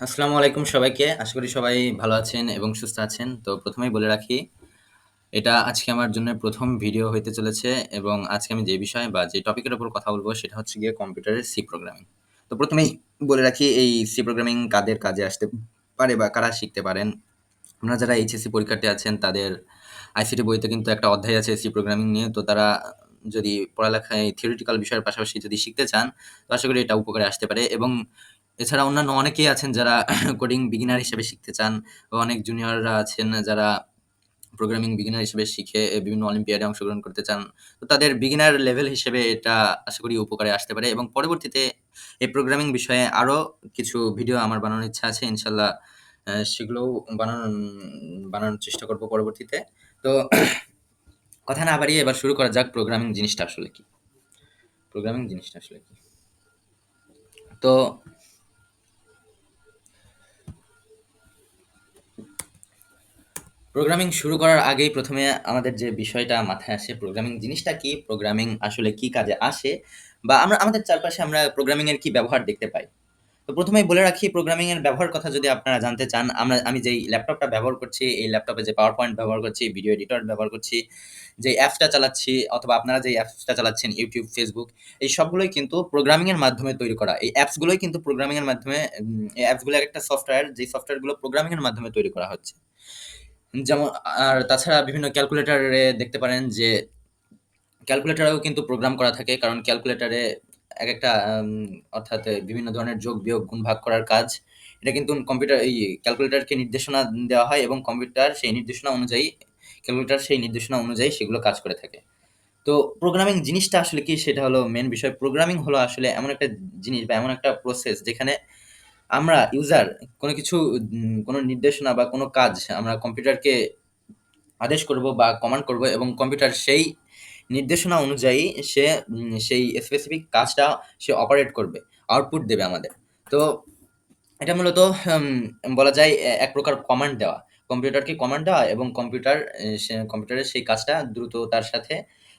আসসালামু আলাইকুম সবাইকে। আশা করি সবাই ভালো আছেন এবং সুস্থ আছেন। তো প্রথমেই বলে রাখি, এটা আজকে আমার জন্য প্রথম ভিডিও হইতে চলেছে এবং আজকে আমি যে বিষয় বা যে টপিকের উপর কথা বলব সেটা হচ্ছে গিয়ে কম্পিউটারের সি প্রোগ্রামিং। তো প্রথমেই বলে রাখি এই সি প্রোগ্রামিং কাদের কাজে আসতে পারে বা কারা শিখতে পারেন। আপনারা যারা এইচএসসি পরীক্ষার্থী আছেন তাদের আইসিটি বইতে কিন্তু একটা অধ্যায় আছে সি প্রোগ্রামিং নিয়ে। তো তারা যদি পড়ালেখায় থিওরিটিক্যাল বিষয়ের পাশাপাশি যদি শিখতে চান, তো আশা করি এটা উপকারে আসতে পারে এবং এছাড়া অন্যান্য অনেকেই আছেন যারা কোডিং বিগিনার হিসেবে শিখতে চান অনেক জুনিয়ররা আছেন যারা প্রোগ্রামিং বিগিনার হিসেবে শিখে বিভিন্ন অলিম্পিয়াডে অংশগ্রহণ করতে চান। তো তাদের বিগিনার লেভেল হিসেবে এটা আশা করি উপকারে আসতে পারে এবং পরবর্তীতে এই প্রোগ্রামিং বিষয়ে আরও কিছু ভিডিও আমার বানানোর ইচ্ছা আছে। ইনশাল্লাহ সেগুলোও বানান, বানানোর চেষ্টা করব পরবর্তীতে। তো কথা না বাড়িয়ে এবার শুরু করা যাক প্রোগ্রামিং জিনিসটা আসলে কি? প্রোগ্রামিং জিনিসটা আসলে কি? তো প্রোগ্রামিং শুরু করার আগেই প্রথমে আমাদের যে বিষয়টা মাথায় আসে প্রোগ্রামিং জিনিসটা কি? প্রোগ্রামিং আসলে কি কাজে আসে? বা আমরা আমাদের চারপাশে আমরা প্রোগ্রামিং এর কি ব্যবহার দেখতে পাই? তো ১ম এই বলে রাখি প্রোগ্রামিং এর ব্যবহার কথা যদি আপনারা জানতে চান, আমরা আমি যেই ল্যাপটপটা ব্যবহার করছি, এই ল্যাপটপে যে পাওয়ার পয়েন্ট ব্যবহার করছি, ভিডিও এডিটর ব্যবহার করছি, যে অ্যাপসটা চালাচ্ছি অথবা আপনারা যেই অ্যাপসটা চালাচ্ছেন ইউটিউব ফেসবুক এই সবগুলোই কিন্তু প্রোগ্রামিং এর মাধ্যমে তৈরি করা। এই অ্যাপসগুলোই কিন্তু প্রোগ্রামিং এর মাধ্যমে এই অ্যাপসগুলো একেকটা সফটওয়্যার, যেই সফটওয়্যারগুলো প্রোগ্রামিং এর মাধ্যমে তৈরি করা হচ্ছে। যেমন আর তাছাড়া বিভিন্ন ক্যালকুলেটারে দেখতে পারেন যে ক্যালকুলেটরেও কিন্তু প্রোগ্রাম করা থাকে। কারণ ক্যালকুলেটরে এক একটা অর্থাৎ বিভিন্ন ধরনের যোগ, বিয়োগ, গুণ, ভাগ করার কাজ। এটা কিন্তু কম্পিউটার এই ক্যালকুলেটরকে নির্দেশনা দেওয়া হয় এবং কম্পিউটার সেই নির্দেশনা অনুযায়ী ক্যালকুলেটার সেই নির্দেশনা অনুযায়ী সেগুলো কাজ করে থাকে। তো প্রোগ্রামিং জিনিসটা আসলে কি? সেটা হলো মেন বিষয়। প্রোগ্রামিং হলো আসলে এমন একটা জিনিস বা এমন একটা প্রসেস যেখানে আমরা ইউজার কোনো কিছু কোনো নির্দেশনা বা কোনো কাজ আমরা কম্পিউটারকে আদেশ করব বা কমান্ড করব এবং কম্পিউটার সেই নির্দেশনা অনুযায়ী সে সেই স্পেসিফিক কাজটা সে অপারেট করবে। আউটপুট দেবে আমাদের। তো এটা মূলত বলা যায় এক প্রকার কমান্ড দেওয়া। কম্পিউটারকে কমান্ড দেওয়া এবং কম্পিউটার সে কম্পিউটারের সেই কাজটা দ্রুত তার সাথে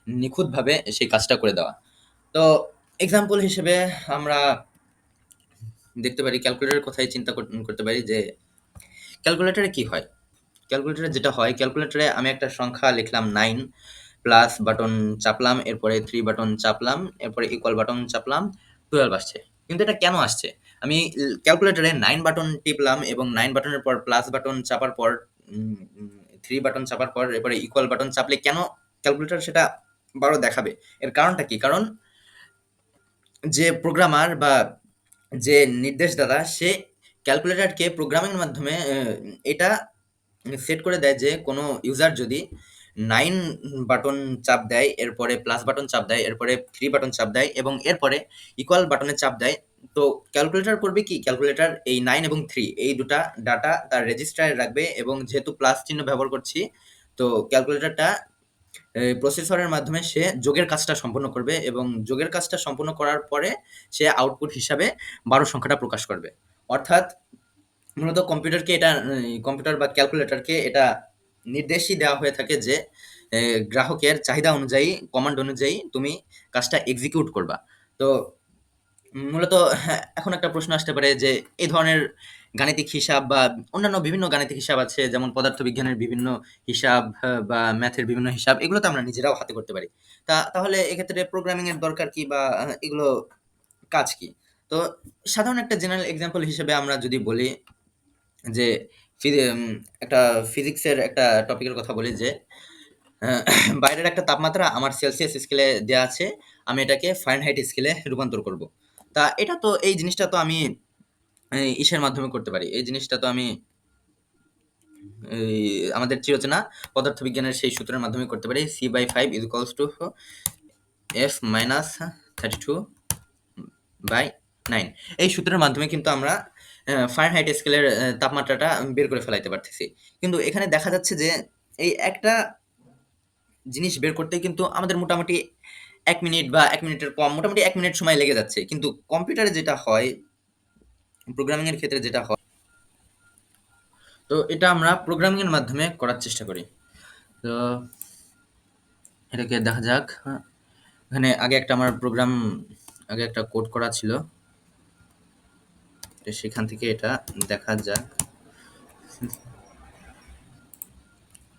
নিখুঁতভাবে সেই কাজটা করে দেওয়া। তো এক্সাম্পল হিসেবে আমরা দেখতে পারি ক্যালকুলেটরের কথাই চিন্তা করতে পারি যে ক্যালকুলেটরে কি হয়? ক্যালকুলেটরে যেটা হয়, ক্যালকুলেটরে আমি একটা সংখ্যা লিখলাম নাইন প্লাস বাটন চাপলাম, এরপরে থ্রি বাটন চাপলাম, এরপরে ইকুয়াল বাটন চাপলাম, 12 আসছে। কিন্তু এটা কেন আসছে? আমি ক্যালকুলেটরে 9 বাটন টিপলাম এবং নাইন বাটনের পর প্লাস বাটন চাপার পর 3 বাটন চাপার পর এরপরে ইকুয়াল বাটন চাপলে কেন ক্যালকুলেটর সেটা ১২ দেখাবে? এর কারণটা কি? কারণ যে প্রোগ্রামার বা যে নির্দেশদাতা সে ক্যালকুলেটরকে প্রোগ্রামিং মাধ্যমে এটা সেট করে দেয় যে কোনো ইউজার যদি নাইন বাটন চাপ দেয়, এরপরে প্লাস বাটন চাপ দেয়, এরপরে থ্রি বাটন চাপ দেয় এবং এরপরে ইকুয়াল বাটনে চাপ দেয়। তো ক্যালকুলেটর করবে কি? ক্যালকুলেটর এই নাইন এবং থ্রি এই ২ টা ডাটা তার রেজিস্টারে রাখবে এবং যেহেতু প্লাস চিহ্ন ব্যবহার করছি, তো ক্যালকুলেটরটা প্রসেসরের মাধ্যমে সে যোগের কাজটা সম্পন্ন করবে এবং যোগের কাজটা সম্পন্ন করার পরে সে আউটপুট হিসাবে ১২ সংখ্যাটা প্রকাশ করবে। অর্থাৎ মূলত কম্পিউটারকে এটা কম্পিউটার বা ক্যালকুলেটরকে এটা নির্দেশই দেওয়া হয়ে থাকে যে গ্রাহকের চাহিদা অনুযায়ী, কমান্ড অনুযায়ী তুমি কাজটা এক্সিকিউট করবা। তো মূলত হ্যাঁ, এখন একটা প্রশ্ন আসতে পারে যে এই ধরনের গাণিতিক হিসাব বা অন্যান্য বিভিন্ন গাণিতিক হিসাব আছে, যেমন পদার্থবিজ্ঞানের বিভিন্ন হিসাব বা ম্যাথের বিভিন্ন হিসাব এগুলো তো আমরা নিজেরাও হাতে করতে পারি। তা, তাহলে এক্ষেত্রে প্রোগ্রামিং এর দরকার কি বা এগুলো কাজ কি? তো সাধারণ একটা জেনারেল এক্সাম্পল হিসেবে আমরা যদি বলি যে একটা ফিজিক্সের একটা টপিকের কথা বলি যে বাইরের একটা তাপমাত্রা আমার সেলসিয়াস স্কেলে দেওয়া আছে। আমি এটাকে ফারেনহাইট স্কেলে রূপান্তর করব। তা এটা তো, এই জিনিসটা তো আমি ইসের মাধ্যমে করতে পারি। এই জিনিসটা তো আমি আমাদের চিরচেনা পদার্থবিজ্ঞানের সেই সূত্রের মাধ্যমে করতে পারি। C by five equals to F minus thirty = two by nine এই সূত্রের মাধ্যমে কিন্তু আমরা আ ফারেনহাইট স্কেলের তাপমাত্রাটা বের করে ফেলাইতে পারতেছি। কিন্তু এখানে দেখা যাচ্ছে যে এই একটা জিনিস বের করতে কিন্তু আমাদের মোটামুটি এক মিনিট বা এক মিনিটের কম, মোটামুটি এক মিনিট সময় লেগে যাচ্ছে। কিন্তু কম্পিউটারে যেটা হয় প্রোগ্রামিং এর ক্ষেত্রে যেটা হয়, তো এটা আমরা প্রোগ্রামিং এর মাধ্যমে করার চেষ্টা করি। তো এটাকে দেখা যাক। এখানে আগে একটা আমার প্রোগ্রাম আগে একটা কোড করা ছিল। সেখান থেকে এটা দেখা যাক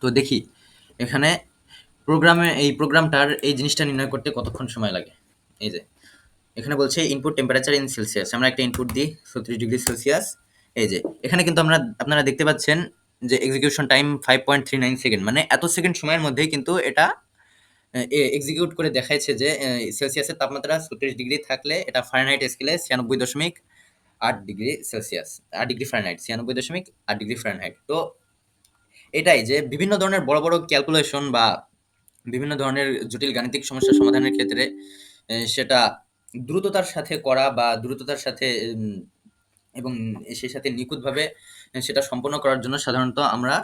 তো দেখি, এখানে প্রোগ্রামে এই প্রোগ্রামটার এই জিনিসটা নির্ণয় করতে কতক্ষণ সময় লাগে এই যে এখানে বলছে ইনপুট টেম্পারেচার ইন সেলসিয়াস আমরা একটা ইনপুট দিই, ছত্রিশ ডিগ্রি সেলসিয়াস এই যে, এখানে কিন্তু আমরা, আপনারা দেখতে পাচ্ছেন যে execution time five point three nine second মানে এত সেকেন্ড সময়ের মধ্যেই কিন্তু এটা এক্সিকিউট করে দেখাইছে যে সেলসিয়াসের তাপমাত্রা ছত্রিশ ডিগ্রি থাকলে এটা ফারেনহাইট স্কেলে ছিয়ানব্বই দশমিক আট ডিগ্রি সেলসিয়াস আট ডিগ্রি ফারেনহাইট ছিয়ানব্বই দশমিক আট ডিগ্রি ফারেনহাইট তো এটাই যে, বিভিন্ন ধরনের বড় বড় ক্যালকুলেশন বা বিভিন্ন ধরনের জটিল গাণিতিক সমস্যা সমাধানের ক্ষেত্রে সেটা দ্রুততার সাথে করা বা দ্রুততার সাথে এবং সেই সাথে নিখুঁতভাবে সেটা সম্পন্ন করার জন্য সাধারণত আমরা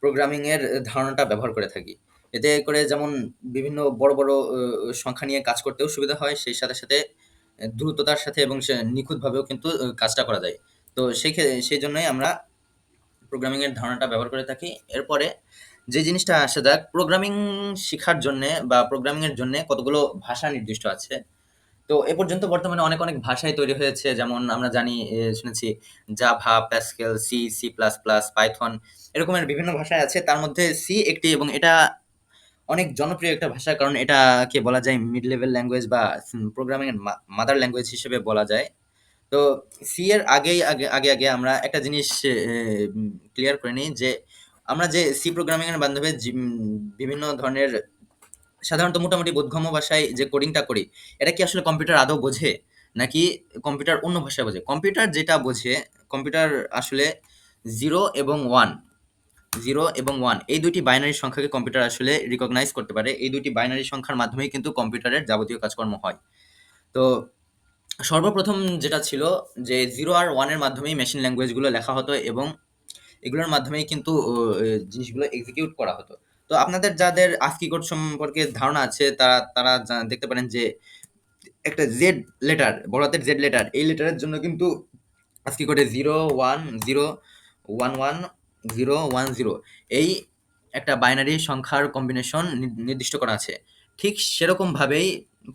প্রোগ্রামিংয়ের ধারণাটা ব্যবহার করে থাকি। এতে করে যেমন বিভিন্ন বড় বড় সংখ্যা নিয়ে কাজ করতেও সুবিধা হয়, সেই সাথে সাথে দ্রুততার সাথে এবং নিখুঁতভাবেও কিন্তু কাজটা করা যায়। তো সেই সেই জন্যই আমরা প্রোগ্রামিংয়ের ধারণাটা ব্যবহার করে থাকি। এরপরে যে জিনিসটা আসা যাক প্রোগ্রামিং শেখার জন্যে বা প্রোগ্রামিংয়ের জন্যে কতগুলো ভাষা নির্দিষ্ট আছে তো এ পর্যন্ত বর্তমানে অনেক অনেক ভাষাই তৈরি হয়েছে। যেমন আমরা জানি শুনেছি Java Pascal C C plus plus Python এরকমের বিভিন্ন ভাষায় আছে। তার মধ্যে সি একটি এবং এটা অনেক জনপ্রিয় একটা ভাষা কারণ এটাকে বলা যায় মিড লেভেল ল্যাঙ্গুয়েজ বা প্রোগ্রামিং এর মাদার ল্যাঙ্গুয়েজ হিসেবে বলা যায়। তো সি এর আগেই আগে আগে আগে আমরা একটা জিনিস ক্লিয়ার করে নিই যে আমরা যে সি প্রোগ্রামিং এর মাধ্যমে জি- উম, বিভিন্ন ধরনের সাধারণত মোটামুটি বোধগম্য ভাষায় যে কোডিংটা করি, এটা কি আসলে কম্পিউটার আদৌ বোঝে? নাকি কম্পিউটার অন্য ভাষায় বোঝে? কম্পিউটার যেটা বোঝে কম্পিউটার আসলে জিরো এবং ওয়ান জিরো এবং ওয়ান এই দুইটি বাইনারি সংখ্যাকে কম্পিউটার আসলে রিকগনাইজ করতে পারে। এই দুইটি বাইনারি সংখ্যার মাধ্যমেই কিন্তু কম্পিউটারের যাবতীয় কাজকর্ম হয়। তো সর্বপ্রথম যেটা ছিল যে জিরো আর ওয়ানের মাধ্যমেই মেশিন ল্যাঙ্গুয়েজগুলো লেখা হতো এবং এগুলোর মাধ্যমেই কিন্তু জিনিসগুলো এক্সিকিউট করা হতো। তো আপনাদের যাদের আস্কি কোড সম্পর্কে ধারণা আছে, তারা তারা দেখতে পারেন যে একটা জেড লেটার বড় হাতের জেড লেটার এই লেটারের জন্য কিন্তু আজকি কোডে zero one zero one one zero one zero এই একটা বাইনারি সংখ্যার কম্বিনেশন নির্দিষ্ট করা আছে। ঠিক সেরকমভাবেই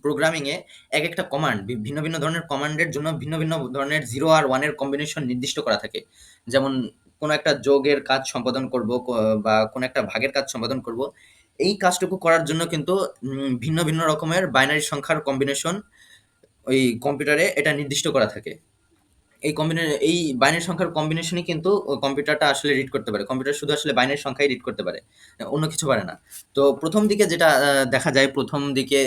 প্রোগ্রামিংয়ে এক একটা কমান্ড ভিন্ন ভিন্ন ধরনের কমান্ডের জন্য ভিন্ন ভিন্ন ধরনের জিরো আর ওয়ানের কম্বিনেশন নির্দিষ্ট করা থাকে। যেমন কোনো একটা যোগের কাজ সম্পাদন করব বা কোনো একটা ভাগের কাজ সম্পাদন করব, এই কাজটুকু করার জন্য কিন্তু ভিন্ন ভিন্ন রকমের বাইনারি সংখ্যার কম্বিনেশন ওই কম্পিউটারে এটা নির্দিষ্ট করা থাকে। এই কম্বিনে এই বাইনারি সংখ্যার কম্বিনেশনই কিন্তু কম্পিউটারটা আসলে রিড করতে পারে। কম্পিউটার শুধু আসলে বাইনারি সংখ্যাই রিড করতে পারে, অন্য কিছু পারে না। তো প্রথম দিকে যেটা দেখা যায়, প্রথম দিকে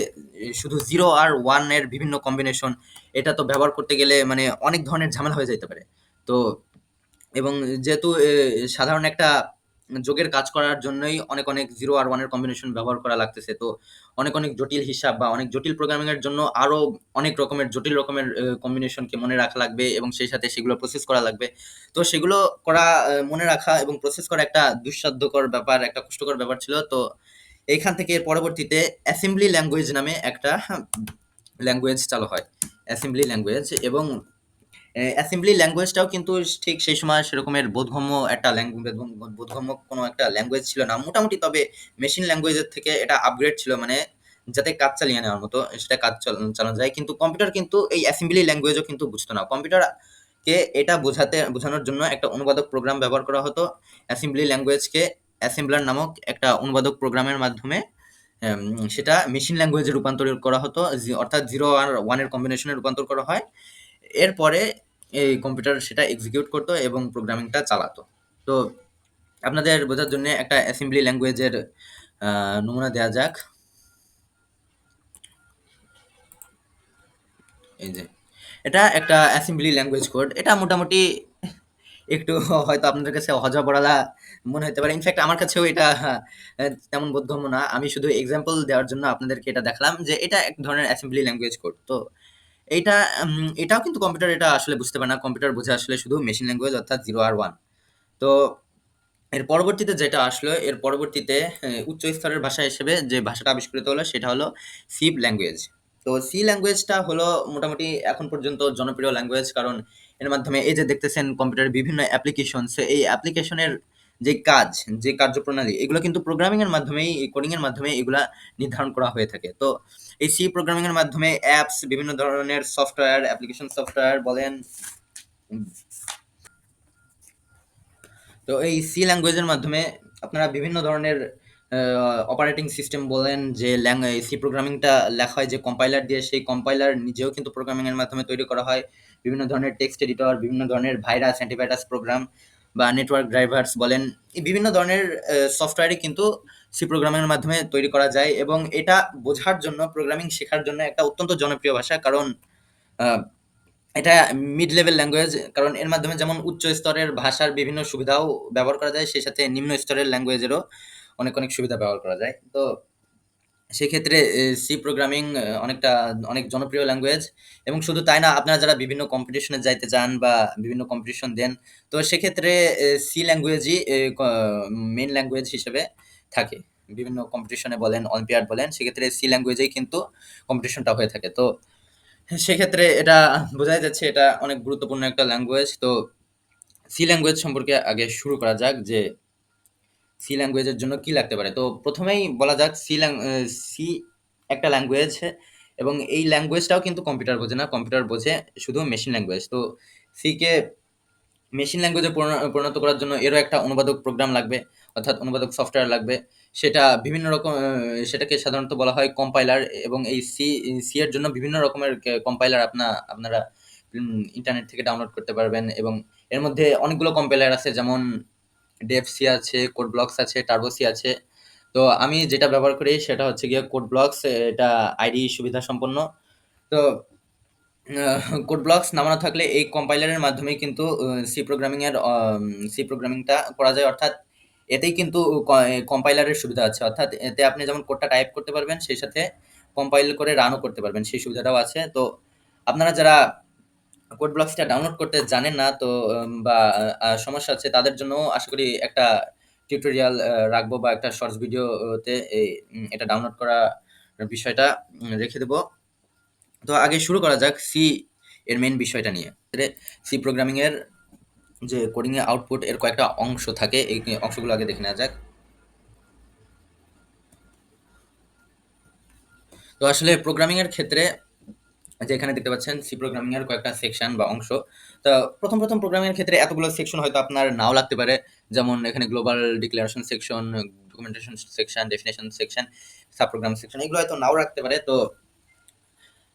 শুধু জিরো আর ওয়ানের বিভিন্ন কম্বিনেশন এটা তো ব্যবহার করতে গেলে মানে অনেক ধরনের ঝামেলা হয়ে যেতে পারে। তো এবং যেহেতু সাধারণ একটা যোগের কাজ করার জন্যই অনেক অনেক জিরো আর ওয়ানের কম্বিনেশন ব্যবহার করা লাগতেছে। তো অনেক অনেক জটিল হিসাব বা অনেক জটিল প্রোগ্রামিং এর জন্য আরও অনেক রকমের জটিল রকমের কম্বিনেশনকে মনে রাখা লাগবে এবং সেই সাথে সেগুলো প্রসেস করা লাগবে। তো সেগুলো করা মনে রাখা এবং প্রসেস করা একটা দুঃসাধ্যকর ব্যাপার, একটা কষ্টকর ব্যাপার ছিল। তো এইখান থেকে পরবর্তীতে অ্যাসেম্বলি ল্যাঙ্গুয়েজ নামে একটা ল্যাঙ্গুয়েজ চালু হয়। অ্যাসেম্বলি ল্যাঙ্গুয়েজ এবং অ্যাসেম্বলি ল্যাঙ্গুয়েজটাও কিন্তু ঠিক সেই সময় সেরকমের বোধগম্য একটা বোধগম্য কোনো একটা ল্যাঙ্গুয়েজ ছিল না। মোটামুটি তবে মেশিন ল্যাঙ্গুয়েজের থেকে এটা আপগ্রেড ছিল মানে যাতে কাজ চালিয়ে নেওয়ার মতো সেটা কাজ চাল- চালানো যায়। কিন্তু কম্পিউটার কিন্তু এই অ্যাসেম্বলি ল্যাঙ্গুয়েজও কিন্তু বুঝতো না। কম্পিউটার কে এটা বোঝাতে, বোঝানোর জন্য একটা অনুবাদক প্রোগ্রাম ব্যবহার করা হতো। অ্যাসেম্বলি ল্যাঙ্গুয়েজকে অ্যাসেম্বলার নামক একটা অনুবাদক প্রোগ্রামের মাধ্যমে সেটা মেশিন ল্যাঙ্গুয়েজে রূপান্তর করা হতো। অর্থাৎ জিরো আর ওয়ানের কম্বিনেশনে রূপান্তর করা হয়। এরপরে এই কম্পিউটার সেটা এক্সিকিউট করতো এবং প্রোগ্রামিংটা চালাতো। তো আপনাদের বোঝার জন্য একটা অ্যাসেম্বলি ল্যাঙ্গুয়েজের নমুনা দেওয়া যাক। এই যে, এটা একটা অ্যাসেম্বলি ল্যাঙ্গুয়েজ কোড এটা মোটামুটি একটু হয়তো আপনাদের কাছে অহজা পড়ালা মনে হতে পারে। ইনফ্যাক্ট আমার কাছেও এটা তেমন বোধগম্য না। আমি শুধু এক্সাম্পল দেওয়ার জন্য আপনাদেরকে এটা দেখালাম যে এটা এক ধরনের অ্যাসেম্বলি ল্যাঙ্গুয়েজ কোড তো উম, এটাও কিন্তু কম্পিউটার এটা আসলে বুঝতে পারে না। কম্পিউটার বোঝে আসলে শুধু মেশিন ল্যাঙ্গুয়েজ অর্থাৎ জিরো আর ওয়ান তো এর পরবর্তীতে যেটা আসলো এর পরবর্তীতে উচ্চ স্তরের ভাষা হিসেবে যে ভাষাটা আবিষ্কৃত হলো সেটা হলো সি ল্যাঙ্গুয়েজ তো সি ল্যাঙ্গুয়েজটা হলো মোটামুটি এখন পর্যন্ত জনপ্রিয় ল্যাঙ্গুয়েজ কারণ এর মাধ্যমে এই যে দেখতেছেন কম্পিউটারের বিভিন্ন অ্যাপ্লিকেশন এই অ্যাপ্লিকেশনের যে কাজ, যে কার্যপ্রণালী, এগুলো কিন্তু প্রোগ্রামিং এর মাধ্যমেই কোডিং এর মাধ্যমে এগুলা নির্ধারণ করা হয়ে থাকে। তো এই সি প্রোগ্রামিং এর মাধ্যমে অ্যাপস বিভিন্ন ধরনের সফটওয়্যার অ্যাপ্লিকেশন সফটওয়্যার বলেন তো এই সি ল্যাঙ্গুয়েজের মাধ্যমে আপনারা বিভিন্ন ধরনের অপারেটিং সিস্টেম বলেন, যে সি প্রোগ্রামিংটা লেখা হয় যে কম্পাইলার দিয়ে, সেই কম্পাইলার নিজেও কিন্তু প্রোগ্রামিংয়ের মাধ্যমে তৈরি করা হয়। বিভিন্ন ধরনের টেক্সট এডিটর বিভিন্ন ধরনের ভাইরাস অ্যান্টিভাইরাস প্রোগ্রাম বা নেটওয়ার্ক ড্রাইভার্স বলেন বিভিন্ন ধরনের সফটওয়্যারই কিন্তু সি প্রোগ্রামিংয়ের মাধ্যমে তৈরি করা যায় এবং এটা বোঝার জন্য প্রোগ্রামিং শেখার জন্য একটা অত্যন্ত জনপ্রিয় ভাষা। কারণ এটা মিড লেভেল ল্যাঙ্গুয়েজ কারণ এর মাধ্যমে যেমন উচ্চ স্তরের ভাষার বিভিন্ন সুবিধাও ব্যবহার করা যায়, সেই সাথে নিম্ন স্তরের ল্যাঙ্গুয়েজেরও অনেক অনেক সুবিধা ব্যবহার করা যায়। তো সেক্ষেত্রে সি প্রোগ্রামিং অনেকটা, অনেক জনপ্রিয় ল্যাঙ্গুয়েজ এবং শুধু তাই না, আপনারা যারা বিভিন্ন কম্পিটিশনে যাইতে চান বা বিভিন্ন কম্পিটিশন দেন, তো সেক্ষেত্রে সি ল্যাঙ্গুয়েজই মেন ল্যাঙ্গুয়েজ হিসেবে থাকে। বিভিন্ন কম্পিটিশনে বলেন অলিম্পিয়াড বলেন, সেক্ষেত্রে সি ল্যাঙ্গুয়েজেই কিন্তু কম্পিটিশনটা হয়ে থাকে। তো সেক্ষেত্রে এটা বোঝাই যাচ্ছে, এটা অনেক গুরুত্বপূর্ণ একটা ল্যাঙ্গুয়েজ তো সি ল্যাঙ্গুয়েজ সম্পর্কে আগে শুরু করা যাক যে সি ল্যাঙ্গুয়েজের জন্য কি লাগতে পারে? তো প্রথমেই বলা যাক সি সি একটা ল্যাঙ্গুয়েজ এবং এই ল্যাঙ্গুয়েজটাও কিন্তু কম্পিউটার বোঝে না। কম্পিউটার বোঝে শুধু মেশিন ল্যাঙ্গুয়েজ তো সিকে মেশিন ল্যাঙ্গুয়েজে পরিণত করার জন্য এরও একটা অনুবাদক প্রোগ্রাম লাগবে, অর্থাৎ অনুবাদক সফটওয়্যার লাগবে। সেটা বিভিন্ন রকম সেটাকে সাধারণত বলা হয় কম্পাইলার এবং এই সি সি এর জন্য বিভিন্ন রকমের কম্পাইলার আপনা, আপনারা ইন্টারনেট থেকে ডাউনলোড করতে পারবেন এবং এর মধ্যে অনেকগুলো কম্পাইলার আছে যেমন ডেভ সি আছে কোড ব্লকস আছে টার্বো সি আছে। তো আমি যেটা ব্যবহার করি সেটা হচ্ছে গিয়ে কোড ব্লকস এটা আইডি সুবিধা সম্পন্ন। তো কোড ব্লকস নামানো থাকলে এই কম্পাইলারের মাধ্যমে কিন্তু সি প্রোগ্রামিংয়ের সি প্রোগ্রামিংটা করা যায়। অর্থাৎ এতেই কিন্তু কম্পাইলারের সুবিধা আছে। অর্থাৎ এতে আপনি যেমন কোডটা টাইপ করতে পারবেন, সেই সাথে কম্পাইল করে রানও করতে পারবেন। সেই সুবিধাটাও আছে। তো আপনারা যারা কোড ব্লকসটা ডাউনলোড করতে জানেন না, তো বা সমস্যা আছে তাদের জন্য আশা করি একটা টিউটোরিয়াল রাখব বা একটা শর্টস ভিডিওতে এটা ডাউনলোড করা বিষয়টা রেখে দেবো। তো আগে শুরু করা যাক সি এর মেন বিষয়টা নিয়ে। সি প্রোগ্রামিং এর যে কোডিং এর আউটপুট এর কয়েকটা অংশ থাকে, এই অংশগুলো আগে দেখে নেওয়া যাক। তো আসলে প্রোগ্রামিং এর ক্ষেত্রে যে এখানে দেখতে পাচ্ছেন সি প্রোগ্রামিং এর কয়েকটা সেকশন বা অংশ। তো প্রথম প্রথম প্রোগ্রামিং এর ক্ষেত্রে এতগুলো সেকশন হয়তো আপনার নাও লাগতে পারে। যেমন এখানে global declaration section documentation section definition section sub program section এগুলো হয়তো নাও রাখতে পারে। তো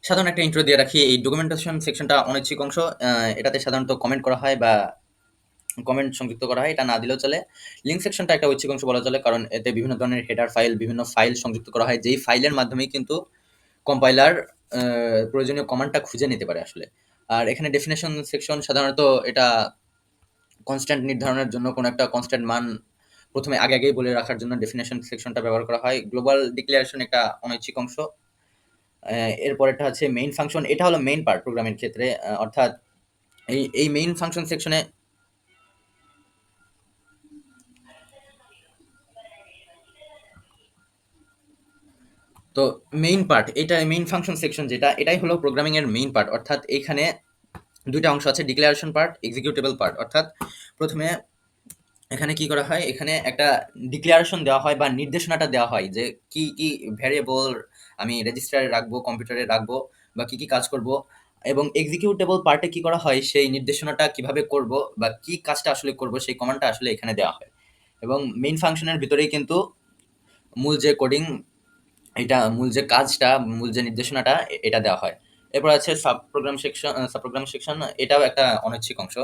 সাধারণ একটা ইন্ট্রো দিয়ে রাখি। এই ডকুমেন্টেশন সেকশনটা অনৈচ্ছিক অংশ। এটাতে সাধারণত কমেন্ট করা হয় বা কমেন্ট সংযুক্ত করা হয়। এটা না দিলেও চলে। লিঙ্ক সেকশনটা একটা ঐচ্ছিক অংশ বলা চলে। কারণ এতে বিভিন্ন ধরনের হেডার ফাইল বিভিন্ন ফাইল সংযুক্ত করা হয়। যেই ফাইলের মাধ্যমেই কিন্তু কম্পাইলার প্রয়োজনীয় কমান্ডটা খুঁজে নিতে পারে আসলে। আর এখানে ডেফিনেশন সেকশন সাধারণত এটা কনস্ট্যান্ট নির্ধারণের জন্য কোনো একটা কনস্ট্যান্ট মান প্রথমে আগে আগেই বলে রাখার জন্য ডেফিনেশন সেকশনটা ব্যবহার করা হয়। গ্লোবাল ডিক্লারেশন একটা অনৈচ্ছিক অংশ। এরপরেরটা হচ্ছে মেইন ফাংশন এটা হলো মেইন পার্ট প্রোগ্রামের ক্ষেত্রে। অর্থাৎ এই এই মেইন ফাংশন সেকশনে তো মেইন পার্ট এটা মেইন ফাংশন সেকশন যেটা, এটাই হলো প্রোগ্রামিং এর মেইন পার্ট অর্থাৎ এখানে দুইটা অংশ আছে ডিক্লারেশন পার্ট এক্সিকিউটেবল পার্ট অর্থাৎ প্রথমে এখানে কি করা হয়, এখানে একটা ডিক্লারেশন দেওয়া হয় বা নির্দেশনাটা দেওয়া হয় যে কি কি ভ্যারিয়েবল আমি রেজিস্টারে রাখব কম্পিউটারে রাখব বা কি কি কাজ করব এবং এক্সিকিউটেবল পার্টে কি করা হয়, সেই নির্দেশনাটা কীভাবে করব বা কি কাজটা আসলে করব, সেই কমান্ডটা আসলে এখানে দেওয়া হয়। এবং মেইন ফাংশনের ভিতরেই কিন্তু মূল যে কোডিং এটা মূল যে কাজটা, মূল যে নির্দেশনাটা এটা দেওয়া হয়। এরপর আছে sub program section sub program section এটাও একটা অনৈচ্ছিক অংশ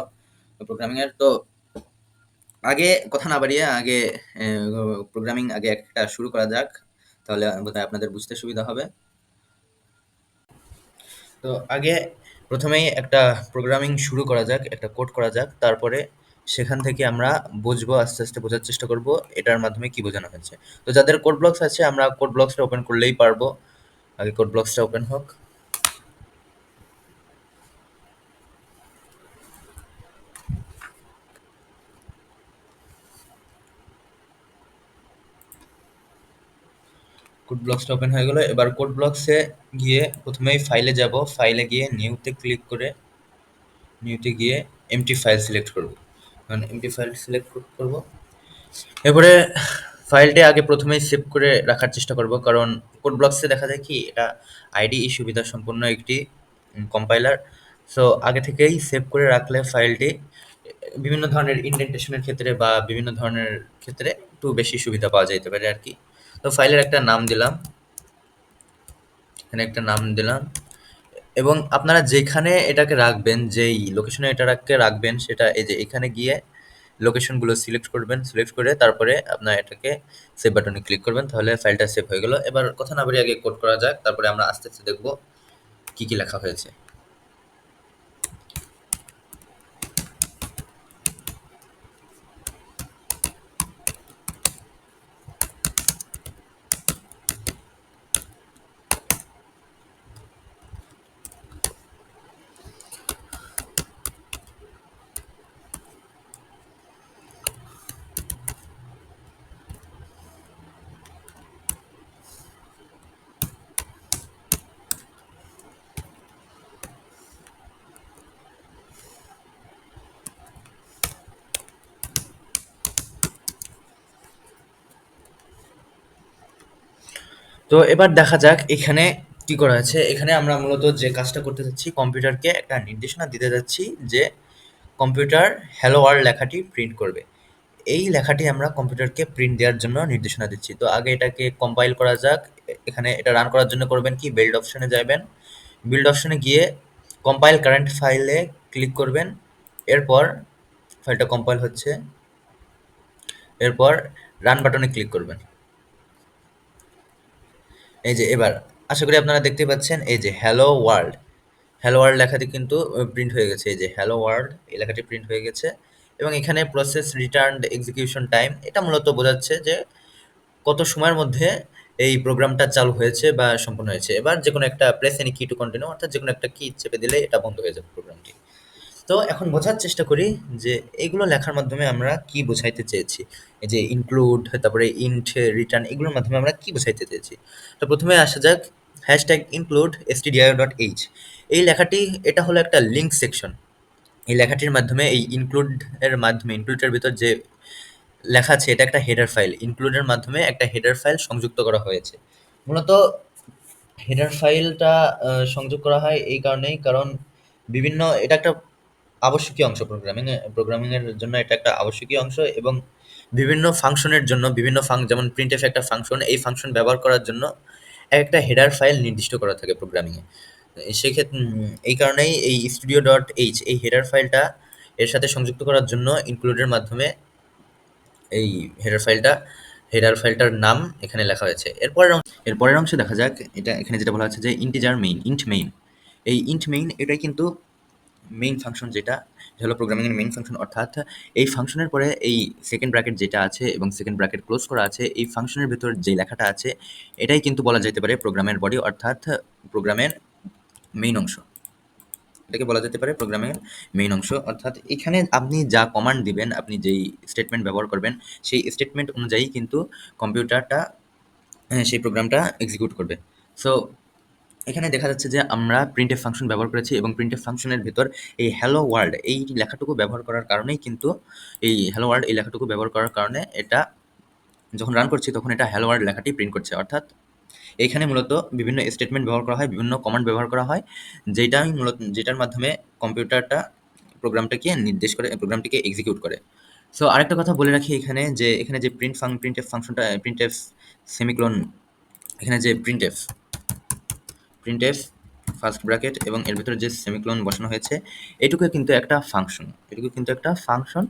প্রোগ্রামিংয়ের তো আগে, কথা না বাড়িয়ে আগে প্রোগ্রামিং আগে একটা শুরু করা যাক, তাহলে বোধহয় আপনাদের বুঝতে সুবিধা হবে। তো আগে প্রথমেই একটা প্রোগ্রামিং শুরু করা যাক, একটা কোড করা যাক, তারপরে সেখান থেকে আমরা বুঝব, আস্তে আস্তে বোঝার চেষ্টা করব, এটার মাধ্যমে কি বোঝানো হয়েছে। তো যাদের কোড ব্লকস আছে, আমরা কোড ব্লকসটা ওপেন করলেই পারব। আগে কোড ব্লকসটা ওপেন হোক। কোড ব্লকসটা ওপেন হয়ে গেল। এবার কোড ব্লকসে গিয়ে প্রথমেই ফাইলে যাব। ফাইলে গিয়ে নিউতে ক্লিক করে নিউতে গিয়ে এমটি ফাইল সিলেক্ট করব। কারণ এমটি ফাইল সিলেক্ট করব। এরপরে ফাইলটি আগে প্রথমেই সেভ করে রাখার চেষ্টা করব, কারণ কোড ব্লকসে দেখা যায় কি, এটা আইডি সুবিধা সম্পন্ন একটি কম্পাইলার সো আগে থেকেই সেভ করে রাখলে ফাইলটি বিভিন্ন ধরনের ইনডেন্টেশনের ক্ষেত্রে বা বিভিন্ন ধরনের ক্ষেত্রে একটু বেশি সুবিধা পাওয়া যাইতে পারে আর কি। তো ফাইলের একটা নাম দিলাম। এখানে একটা নাম দিলাম। এবং আপনারা যেখানে এটাকে রাখবেন, যেই লোকেশনে এটাকে রাখবেন, সেটা এই যে এখানে গিয়ে লোকেশনগুলো সিলেক্ট করবেন সিলেক্ট করে তারপরে আপনার এটাকে সেভ বাটনে ক্লিক করবেন, তাহলে ফাইলটা সেভ হয়ে গেল। এবার কথা না বাড়িয়ে আগে কোড করা যাক, তারপরে আমরা আস্তে আস্তে দেখব কী কী লেখা হয়েছে। তো এবার দেখা যাক এখানে কি করা আছে। এখানে আমরা মূলত যে কাজটা করতে যাচ্ছি, কম্পিউটারকে একটা নির্দেশনা দিতে যাচ্ছি যে কম্পিউটার হ্যালো ওয়ার্ল্ড লেখাটি প্রিন্ট করবে। এই লেখাটি আমরা কম্পিউটারকে প্রিন্ট দেওয়ার জন্য নির্দেশনা দিচ্ছি। তো আগে এটাকে কম্পাইল করা যাক। এখানে এটা রান করার জন্য করবেন কি? বিল্ড অপশনে যাবেন। বিল্ড অপশনে গিয়ে কম্পাইল কারেন্ট ফাইলে ক্লিক করবেন। এরপর ফাইলটা কম্পাইল হচ্ছে। এরপর রান বাটনে ক্লিক করবেন। এই যে এবার, আশা করি আপনারা দেখতে পাচ্ছেন এই যে হ্যালো ওয়ার্ল্ড হ্যালো ওয়ার্ল্ড লেখাটি কিন্তু প্রিন্ট হয়ে গেছে। এই যে হ্যালো ওয়ার্ল্ড এই লেখাটি প্রিন্ট হয়ে গেছে। এবং এখানে প্রসেস রিটার্ন এক্সিকিউশন টাইম এটা মূলত বোঝাচ্ছে যে কত সময়ের মধ্যে এই প্রোগ্রামটা চালু হয়েছে বা সম্পন্ন হয়েছে। এবার যে কোনো একটা press any key to continue অর্থাৎ যে কোনো একটা কি চেপে দিলে এটা বন্ধ হয়ে যাবে প্রোগ্রামটি তো এখন বোঝার চেষ্টা করি যে এগুলো লেখার মাধ্যমে আমরা কি বোঝাইতে চেয়েছি। এই যে ইনক্লুড তারপরে ইন্ট রিটার্ন এগুলোর মাধ্যমে আমরা কি বোঝাইতে চেয়েছি। তো প্রথমে আসা যাক hashtag include S T D I dot H এই লেখাটি, এটা হলো একটা লিঙ্ক সেকশন এই লেখাটির মাধ্যমে, এই ইনক্লুড এর মাধ্যমে ইনক্লুডের ভিতর যে লেখা আছে, এটা একটা হেডার ফাইল ইনক্লুডের মাধ্যমে একটা হেডার ফাইল সংযুক্ত করা হয়েছে। মূলত হেডার ফাইলটা সংযোগ করা হয় এই কারণেই, কারণ বিভিন্ন, এটা একটা আবশ্যকীয় অংশ প্রোগ্রামিং প্রোগ্রামিং এর জন্য এটা একটা আবশ্যকীয় অংশ এবং বিভিন্ন ফাংশনের জন্য, বিভিন্ন ফাং যেমন প্রিন্টএফ একটা ফাংশন এই ফাংশন ব্যবহার করার জন্য একটা হেডার ফাইল নির্দিষ্ট করা থাকে প্রোগ্রামিংয়ে সেক্ষেত্রে এই কারণেই এই স্টুডিও ডট এইচ এই হেডার ফাইলটা এর সাথে সংযুক্ত করার জন্য ইনক্লুডের মাধ্যমে এই হেডার ফাইলটা হেডার ফাইলটার নাম এখানে লেখা হয়েছে। এরপরের এরপরের অংশে দেখা যাক, এটা এখানে যেটা বলা হচ্ছে যে ইন্টিজার মেইন ইন্ট মেইন এই ইন্ট মেইন এটাই কিন্তু মেইন ফাংশন যেটা, এটা হলো প্রোগ্রামিংয়ের মেইন ফাংশন অর্থাৎ এই ফাংশনের পরে এই সেকেন্ড ব্র্যাকেট যেটা আছে এবং সেকেন্ড ব্র্যাকেট ক্লোজ করা আছে, এই ফাংশনের ভেতর যে লেখাটা আছে, এটাই কিন্তু বলা যেতে পারে প্রোগ্রামের বডি অর্থাৎ প্রোগ্রামের মেইন অংশ। এটাকে বলা যেতে পারে প্রোগ্রামের মেইন অংশ। অর্থাৎ এখানে আপনি যা কমান্ড দিবেন, আপনি যেই স্টেটমেন্ট ব্যবহার করবেন, সেই স্টেটমেন্ট অনুযায়ী কিন্তু কম্পিউটারটা সেই প্রোগ্রামটা এক্সিকিউট করবে। সো এখানে দেখা যাচ্ছে যে আমরা প্রিন্টএফ ফাংশন ব্যবহার করেছি এবং প্রিন্টএফ ফাংশনের ভেতর এই হ্যালো ওয়ার্ল্ড এই লেখাটুকু ব্যবহার করার কারণেই কিন্তু এই হ্যালো ওয়ার্ল্ড এই লেখাটুকু ব্যবহার করার কারণে এটা যখন রান করছি তখন এটা হ্যালো ওয়ার্ল্ড লেখাটি প্রিন্ট করছে। অর্থাৎ এখানে মূলত বিভিন্ন স্টেটমেন্ট ব্যবহার করা হয়, বিভিন্ন কমান্ড ব্যবহার করা হয় যেটা মূলত, যেটার মাধ্যমে কম্পিউটারটা প্রোগ্রামটাকে নির্দেশ করে, প্রোগ্রামটিকে এক্সিকিউট করে। সো আরেকটা কথা বলে রাখি এখানে যে এখানে যে প্রিন্ট ফাং প্রিন্টএফ ফাংশনটা প্রিন্টএফ সেমিক্লোন এখানে যে প্রিন্টএফ প্রিন্টএফ ফার্স্ট ব্র্যাকেট এবং এর ভিতরে যে সেমিক্লোন বসানো হয়েছে, এটুকু কিন্তু একটা ফাংশন এটুকু কিন্তু একটা ফাংশন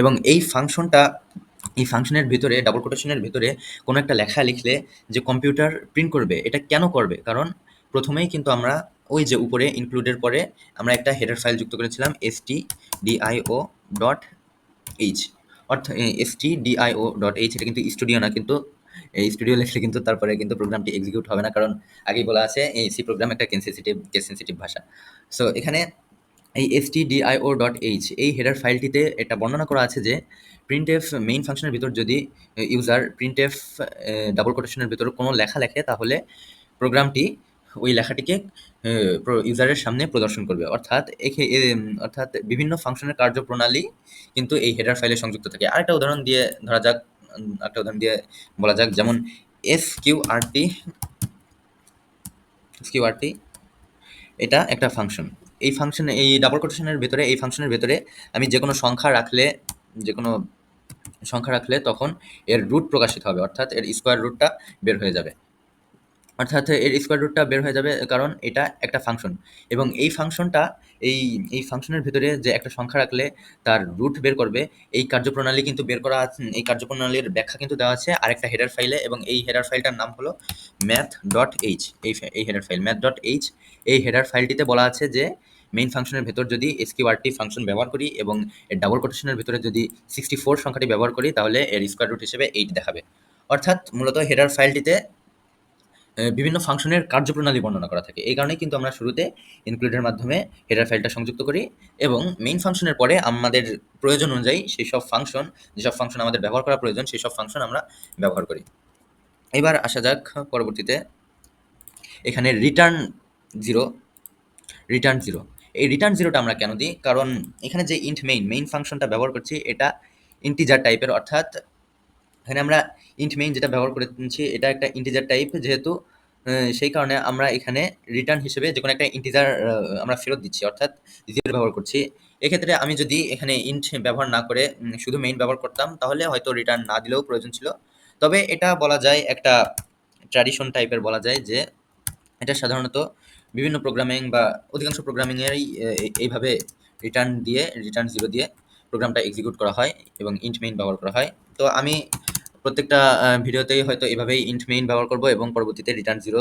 এবং এই ফাংশনটা এই ফাংশনের ভিতরে ডাবল কোটেশনের ভিতরে কোনো একটা লেখা লিখলে যে কম্পিউটার প্রিন্ট করবে, এটা কেন করবে? কারণ প্রথমেই কিন্তু আমরা ওই যে উপরে ইনক্লুডের পরে আমরা একটা হেডার ফাইল যুক্ত করেছিলাম S T D I O dot H অর্থাৎ S T D I O dot H এটা কিন্তু স্টুডিও না, কিন্তু এই স্টুডিও লিখলে কিন্তু তারপরে কিন্তু প্রোগ্রামটি এক্সিকিউট হবে না। কারণ আগেই বলা আছে, এই সি প্রোগ্রাম একটা কেন সেন্সিটিভ ভাষা। সো এখানে এই S T D I O dot H এই হেডার ফাইলটিতে এটা বর্ণনা করা আছে যে প্রিন্টএফ মেইন ফাংশনের ভিতর যদি ইউজার প্রিন্ট এফ ডাবল কোটেশনের ভিতর কোনো লেখা লেখে, তাহলে প্রোগ্রামটি ওই লেখাটিকে ইউজারের সামনে প্রদর্শন করবে। অর্থাৎ এখে অর্থাৎ বিভিন্ন ফাংশনের কার্যপ্রণালী কিন্তু এই হেডার ফাইলে সংযুক্ত থাকে। আরেকটা উদাহরণ দিয়ে ধরা যাক। একটা উদাহরণ দিয়ে বলা যাক, যেমন এস কিউ আর এটা একটা ফাংশন। এই ফাংশন, এই ডাবল কোটেশনের ভেতরে, এই ফাংশনের ভেতরে আমি যে কোনো সংখ্যা রাখলে যে কোনো সংখ্যা রাখলে তখন এর রুট প্রকাশিত হবে, অর্থাৎ এর স্কোয়ার রুটটা বের হয়ে যাবে। অর্থাৎ এর স্কোয়ার রুটটা বের হয়ে যাবে, কারণ এটা একটা ফাংশন এবং এই ফাংশনটা এই এই ফাংশনের ভেতরে যে একটা সংখ্যা রাখলে তার রুট বের করবে, এই কার্যপ্রণালী কিন্তু বের করা এই কার্যপ্রণালীর ব্যাখ্যা কিন্তু দেওয়া আছে আরেকটা হেডার ফাইলে এবং এই হেডার ফাইলটার নাম হলো ম্যাথ ডট এইচ এই এই header file math dot H এই হেডার ফাইলটিতে বলা আছে যে মেইন ফাংশনের ভেতর যদি এসকিউআরটি ফাংশন ব্যবহার করি এবং এর ডাবল কোটেশনের ভেতরে যদি সিক্সটি ফোর সংখ্যাটি ব্যবহার করি, তাহলে এর স্কোয়ার রুট হিসেবে এইট দেখাবে। অর্থাৎ মূলত হেডার ফাইলটিতে বিভিন্ন ফাংশনের কার্যপ্রণালী বর্ণনা করা থাকে। এই কারণেই কিন্তু আমরা শুরুতে ইনক্লুডের মাধ্যমে হেডার ফাইলটা সংযুক্ত করি এবং মেইন ফাংশনের পরে আমাদের প্রয়োজন অনুযায়ী সেই সব ফাংশন যেসব ফাংশন আমাদের ব্যবহার করা প্রয়োজন, সেই সব ফাংশন আমরা ব্যবহার করি। এবার আসা যাক পরবর্তীতে এখানে রিটার্ন জিরো রিটার্ন জিরো এই রিটার্ন জিরোটা আমরা কেন দিই? কারণ এখানে যে ইন্ট মেইন মেইন ফাংশনটা ব্যবহার করছি, এটা ইন্টিজার টাইপের অর্থাৎ এখানে আমরা ইন্ট মেইন যেটা ব্যবহার করেছি, এটা একটা ইন্টিজার টাইপ যেহেতু সেই কারণে আমরা এখানে রিটার্ন হিসেবে যে কোনো একটা ইন্টিজার আমরা ফেরত দিচ্ছি, অর্থাৎ জিরো ব্যবহার করছি। এক্ষেত্রে আমি যদি এখানে ইন্ট ব্যবহার না করে শুধু মেইন ব্যবহার করতাম, তাহলে হয়তো রিটার্ন না দিলেও প্রয়োজন ছিল। তবে এটা বলা যায় একটা ট্র্যাডিশন টাইপের বলা যায় যে, এটা সাধারণত বিভিন্ন প্রোগ্রামিং বা অধিকাংশ প্রোগ্রামিংয়েরই এইভাবে রিটার্ন দিয়ে রিটার্ন জিরো দিয়ে প্রোগ্রামটা এক্সিকিউট করা হয় এবং ইন্ট মেইন ব্যবহার করা হয়। তো আমি প্রত্যেকটা ভিডিওতেই হয়তো এভাবেই ইন্ট মেইন ব্যবহার করব এবং পরবর্তীতে রিটার্ন জিরো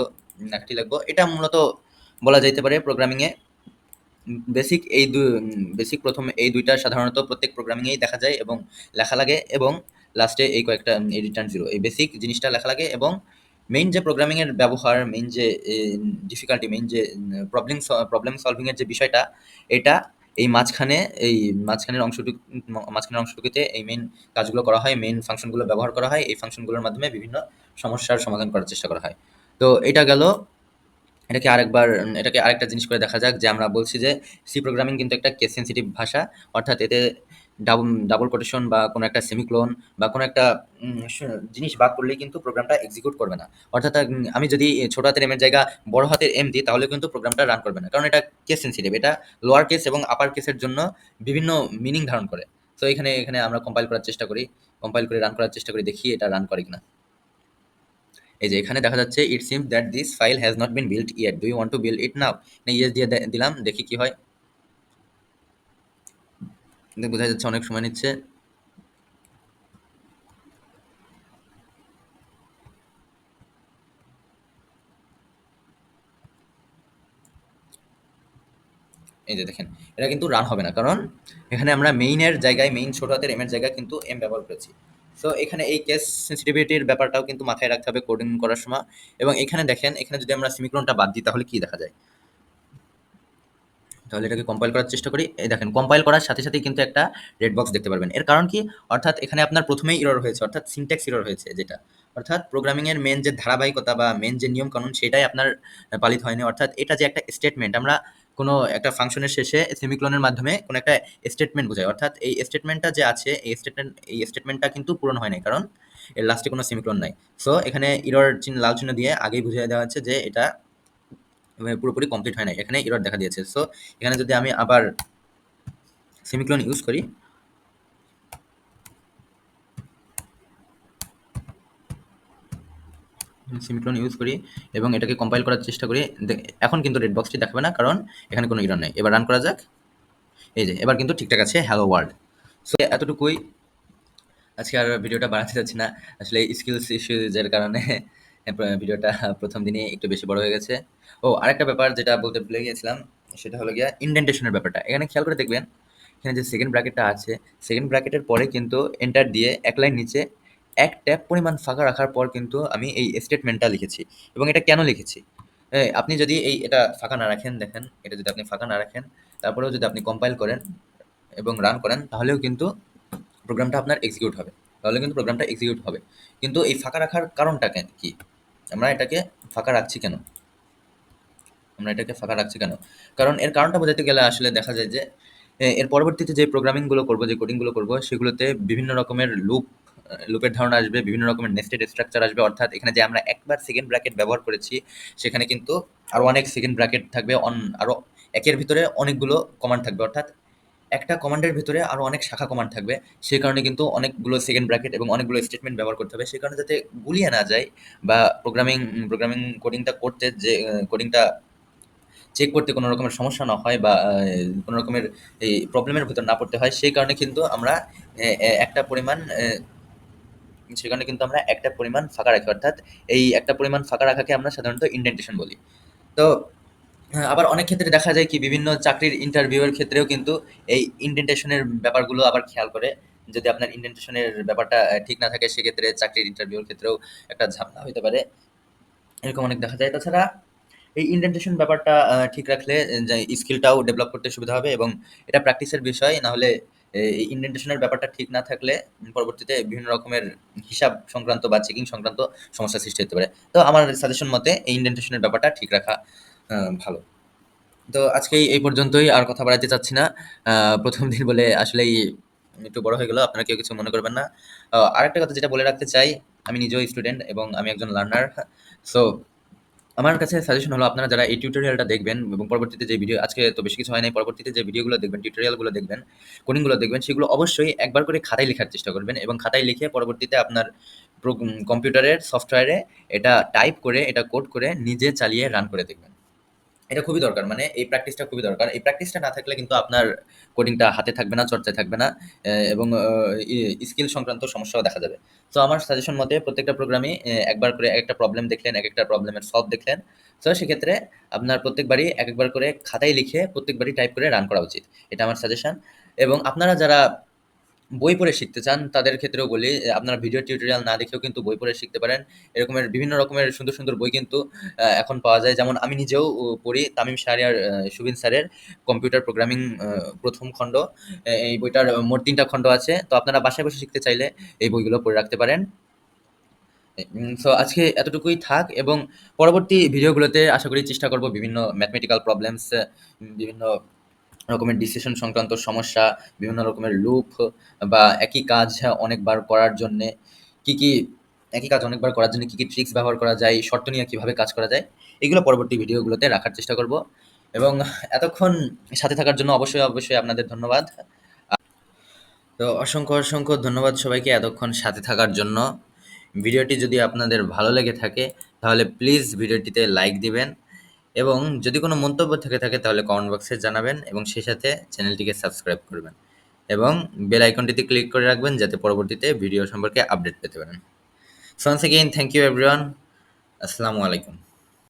একটি লিখব এটা মূলত বলা যাইতে পারে প্রোগ্রামিংয়ে বেসিক এই দু বেসিক প্রথম এই দুইটা সাধারণত প্রত্যেক প্রোগ্রামিংয়েই দেখা যায় এবং লেখা লাগে এবং লাস্টে এই কয়েকটা এই রিটার্ন জিরো এই বেসিক জিনিসটা লেখা লাগে এবং মেইন যে প্রোগ্রামিংয়ের ব্যবহার মেইন যে ডিফিকাল্টি মেইন যে প্রবলেম প্রবলেম সলভিংয়ের যে বিষয়টা, এটা এই মাঝখানে, এই মাঝখানের অংশটুকু, মাঝখানের অংশটুকুতে এই মেইন কাজগুলো করা হয় মেইন ফাংশনগুলো ব্যবহার করা হয়, এই ফাংশনগুলোর মাধ্যমে বিভিন্ন সমস্যার সমাধান করার চেষ্টা করা হয়। তো এটা গেল, এটাকে আরেকবার, এটাকে আরেকটা জিনিস করে দেখা যাক যে আমরা বলছি যে সি প্রোগ্রামিং কিন্তু একটা কেস সেন্সিটিভ ভাষা, অর্থাৎ এতে ডাবল ডাবল কোটেশন বা কোনো একটা সেমিক্লোন বা কোনো একটা জিনিস বাদ করলেই কিন্তু প্রোগ্রামটা এক্সিকিউট করবে না। অর্থাৎ আমি যদি ছোট হাতের এমের জায়গা বড় হাতের এম দিই, তাহলে কিন্তু প্রোগ্রামটা রান করবে না। কারণ এটা কেস সেন্সিটিভ এটা লোয়ার কেস এবং আপার কেসের জন্য বিভিন্ন মিনিং ধারণ করে। তো এখানে এখানে আমরা কম্পাইল করার চেষ্টা করি কম্পাইল করে রান করার চেষ্টা করি, দেখি এটা রান করে কিনা। এই যে, এখানে দেখা যাচ্ছে it seems that this file has not been build yet do you want to build it now yes দিয়ে দিলাম, দেখি কি হয়। বোঝা যাচ্ছে অনেক সময় নিচ্ছে। এই যে দেখেন, এটা কিন্তু রান হবে না, কারণ এখানে আমরা মেইনের জায়গায় মেইন ছোট হাতের এম এর জায়গায় কিন্তু এম ব্যবহার করেছি। সো এখানে এই কেস সেন্সিটিভিটির ব্যাপারটাও কিন্তু মাথায় রাখতে হবে কোডিং করার সময়। এবং এখানে দেখেন, এখানে যদি আমরা সিমিক্রনটা বাদ দিই, তাহলে কি দেখা যায়? তাহলে এটাকে কম্পাইল করার চেষ্টা করি। এই দেখেন কম্পাইল করার সাথে সাথেই কিন্তু একটা রেড বক্স দেখতে পারবেন। এর কারণ কি? অর্থাৎ এখানে আপনার প্রথমেই ইরর হয়েছে, অর্থাৎ সিনট্যাক্স ইরর হয়েছে যেটা। অর্থাৎ প্রোগ্রামিংয়ের মেন যে ধারাবাহিকতা বা মেন যে নিয়ম কানুন, সেটাই আপনার পালিত হয়নি। অর্থাৎ এটা যে একটা স্টেটমেন্ট আমরা কোনো একটা ফাংশনের শেষে সেমিক্লোনের মাধ্যমে কোনো একটা স্টেটমেন্ট বোঝায় অর্থাৎ এই স্টেটমেন্টটা যে আছে, এই স্টেটমেন্ট এই স্টেটমেন্টটা কিন্তু পূরণ হয় নাই, কারণ এর লাস্টে কোনো সেমিক্লোন নাই। সো এখানে ইরর চিহ্ন, লাল চিহ্ন দিয়ে আগেই বুঝিয়ে দেওয়া হচ্ছে যে এটা পুরোপুরি কমপ্লিট হয় নাই। এখানে ইরর দেখা দিয়েছে। সো এখানে যদি আমি আবার সেমিক্লোন ইউজ করি সিমিক্লোন ইউজ করি এবং এটাকে কম্পাইল করার চেষ্টা করি এখন কিন্তু রেড বক্সটি দেখাবে না, কারণ এখানে কোনো ইরর নেই। এবার রান করা যাক। এই যে, এবার কিন্তু ঠিকঠাক আছে হ্যালো ওয়ার্ল্ড সো এতটুকুই। আজকে আর ভিডিওটা বাড়াতে যাচ্ছি না। আসলে স্কিলস ইস্যুজের কারণে ভিডিওটা প্রথম দিনে একটু বেশি বড় হয়ে গেছে। ও, আরেকটা ব্যাপার যেটা বলতে ভুলে গিয়েছিলাম, সেটা হলো গিয়া ইন্ডেন্টেশনের ব্যাপারটা। এখানে খেয়াল করে দেখবেন, এখানে যে সেকেন্ড ব্র্যাকেটটা আছে সেকেন্ড ব্র্যাকেটের পরে কিন্তু এন্টার দিয়ে এক লাইন নিচে এক ট্যাপ পরিমাণ ফাঁকা রাখার পর কিন্তু আমি এই স্টেটমেন্টটা লিখেছি। এবং এটা কেন লিখেছি? আপনি যদি এই এটা ফাঁকা না রাখেন, দেখেন, এটা যদি আপনি ফাঁকা না রাখেন, তারপরেও যদি আপনি কম্পাইল করেন এবং রান করেন, তাহলেও কিন্তু প্রোগ্রামটা আপনার এক্সিকিউট হবে। তাহলে কিন্তু প্রোগ্রামটা এক্সিকিউট হবে। কিন্তু এই ফাঁকা রাখার কারণটা কেন? কি? আমরা এটাকে ফাঁকা রাখছি কেন? আমরা এটাকে ফাঁকা রাখছি কেন? কারণ এর কারণটা বোঝাতে গেলে আসলে দেখা যায় যে এর পরবর্তীতে যে প্রোগ্রামিংগুলো করব, যে কোডিংগুলো করব, সেগুলোতে বিভিন্ন রকমের লুপ লুপের ধারণা আসবে, বিভিন্ন রকমের নেস্টেড স্ট্রাকচার আসবে। অর্থাৎ এখানে যে আমরা একবার সেকেন্ড ব্র্যাকেট ব্যবহার করেছি, সেখানে কিন্তু আরও অনেক সেকেন্ড ব্র্যাকেট থাকবে, অন আরও একের ভিতরে অনেকগুলো কমান্ড থাকবে। অর্থাৎ একটা কমান্ডের ভিতরে আরও অনেক শাখা কমান্ড থাকবে। সেই কারণে কিন্তু অনেকগুলো সেকেন্ড ব্র্যাকেট এবং অনেকগুলো স্টেটমেন্ট ব্যবহার করতে হবে। সেই কারণে যাতে গুলিয়ে না যায় বা প্রোগ্রামিং প্রোগ্রামিং কোডিংটা করতে যে কোডিংটা চেক করতে কোনো রকমের সমস্যা না হয় বা কোনো রকমের এই প্রবলেমের ভিতর না পড়তে হয়। সেই কারণে কিন্তু আমরা একটা পরিমাণ সেখানে কিন্তু আমরা একটা পরিমাণ ফাঁকা রাখি। অর্থাৎ এই একটা পরিমাণ ফাঁকা রাখাকে আমরা সাধারণত ইন্ডেন্টেশন বলি। তো আবার অনেক ক্ষেত্রে দেখা যায় কি, বিভিন্ন চাকরির ইন্টারভিউয়ের ক্ষেত্রেও কিন্তু এই ইন্ডেন্টেশনের ব্যাপারগুলো আবার খেয়াল করে। যদি আপনার ইন্ডেন্টেশনের ব্যাপারটা ঠিক না থাকে, সেক্ষেত্রে চাকরির ইন্টারভিউর ক্ষেত্রেও একটা ঝামেলা হতে পারে। এরকম অনেক দেখা যায়। তাছাড়া এই ইন্ডেন্টেশন ব্যাপারটা ঠিক রাখলে স্কিলটাও ডেভেলপ করতে সুবিধা হবে এবং এটা প্র্যাকটিসের বিষয়। না হলে এই ইন্ডেন্টেশনের ব্যাপারটা ঠিক না থাকলে পরবর্তীতে বিভিন্ন রকমের হিসাব সংক্রান্ত বা চেকিং সংক্রান্ত সমস্যা সৃষ্টি হতে পারে। তো আমার সাজেশন মতে এই ইন্ডেন্টেশনের ব্যাপারটা ঠিক রাখা। ভালো। তো আজকে এই পর্যন্তই, আর কথা বাড়াতে চাচ্ছি না। প্রথম দিন বলে আসলেই একটু বড় হয়ে গেল, আপনারা কেউ কিছু মনে করবেন না। আরেকটা কথা যেটা বলে রাখতে চাই, আমি নিজেও স্টুডেন্ট এবং আমি একজন লার্নার সো আমার কাছে সাজেশন হলো, আপনারা যারা এই টিউটোরিয়ালটা দেখবেন এবং পরবর্তীতে যে ভিডিও আজকে তো বেশি কিছু হয় নাই, পরবর্তীতে যে ভিডিওগুলো দেখবেন টিউটোরিয়ালগুলো দেখবেন কোডিংগুলো দেখবেন, সেগুলো অবশ্যই একবার করে খাতায় লেখার চেষ্টা করবেন এবং খাতায় লিখে পরবর্তীতে আপনার কম্পিউটারের সফটওয়্যারে এটা টাইপ করে, এটা কোড করে নিজে চালিয়ে রান করে দেখবেন। এটা খুবই দরকার মানে এই প্র্যাকটিসটা খুবই দরকার। এই প্র্যাকটিসটা না থাকলে কিন্তু আপনার কোডিংটা হাতে থাকবে না, চর্চায় থাকবে না এবং স্কিল সংক্রান্ত সমস্যাও দেখা যাবে। তো আমার সাজেশন মতে প্রত্যেকটা প্রোগ্রামে একবার করে এক একটা প্রবলেম দেখলেন এক একটা প্রবলেমের সলভ দেখলেন। তো সেক্ষেত্রে আপনার প্রত্যেকবারই এক একবার করে খাতায় লিখে প্রত্যেকবারই টাইপ করে রান করা উচিত। এটা আমার সাজেশন এবং আপনারা যারা বই পড়ে শিখতে চান তাদের ক্ষেত্রেও বলি আপনারা ভিডিও টিউটোরিয়াল না দেখেও কিন্তু বই পড়ে শিখতে পারেন। এরকমের বিভিন্ন রকমের সুন্দর সুন্দর বই কিন্তু এখন পাওয়া যায়। যেমন আমি নিজেও পড়ি তামিম আহ, সুবিন স্যারের কম্পিউটার প্রোগ্রামিং প্রথম খণ্ড। এই বইটার মোট তিনটা খণ্ড আছে। তো আপনারা বাসায় বসে শিখতে চাইলে এই বইগুলো পড়ে রাখতে পারেন। সো আজকে এতটুকুই থাক এবং পরবর্তী ভিডিওগুলোতে আশা করি চেষ্টা করব বিভিন্ন ম্যাথমেটিক্যাল প্রবলেমস বিভিন্ন রকমের ডিসিশন সংক্রান্ত সমস্যা, বিভিন্ন রকমের লুপ বা একই কাজ অনেকবার করার জন্যে কি কি, একই কাজ অনেকবার করার জন্য কি কি ট্রিক্স ব্যবহার করা যায়, শর্ত নিয়ে কীভাবে কাজ করা যায়, এগুলো পরবর্তী ভিডিওগুলোতে রাখার চেষ্টা করব। এবং এতক্ষণ সাথে থাকার জন্য অবশ্যই অবশ্যই আপনাদের ধন্যবাদ। তো অসংখ্য অসংখ্য ধন্যবাদ সবাইকে এতক্ষণ সাথে থাকার জন্য। ভিডিওটি যদি আপনাদের ভালো লেগে থাকে, তাহলে প্লিজ ভিডিওটিতে লাইক দিবেন। এবং যদি কোনো মন্তব্য থেকে থাকে তাহলে কমেন্ট বক্সে জানাবেন এবং সেই সাথে চ্যানেলটিকে সাবস্ক্রাইব করবেন এবং বেল আইকনটিতে ক্লিক করে রাখবেন যাতে পরবর্তীতে ভিডিও সম্পর্কে আপডেট পেতে পারেন। So once thank you everyone আসসালামু আলাইকুম।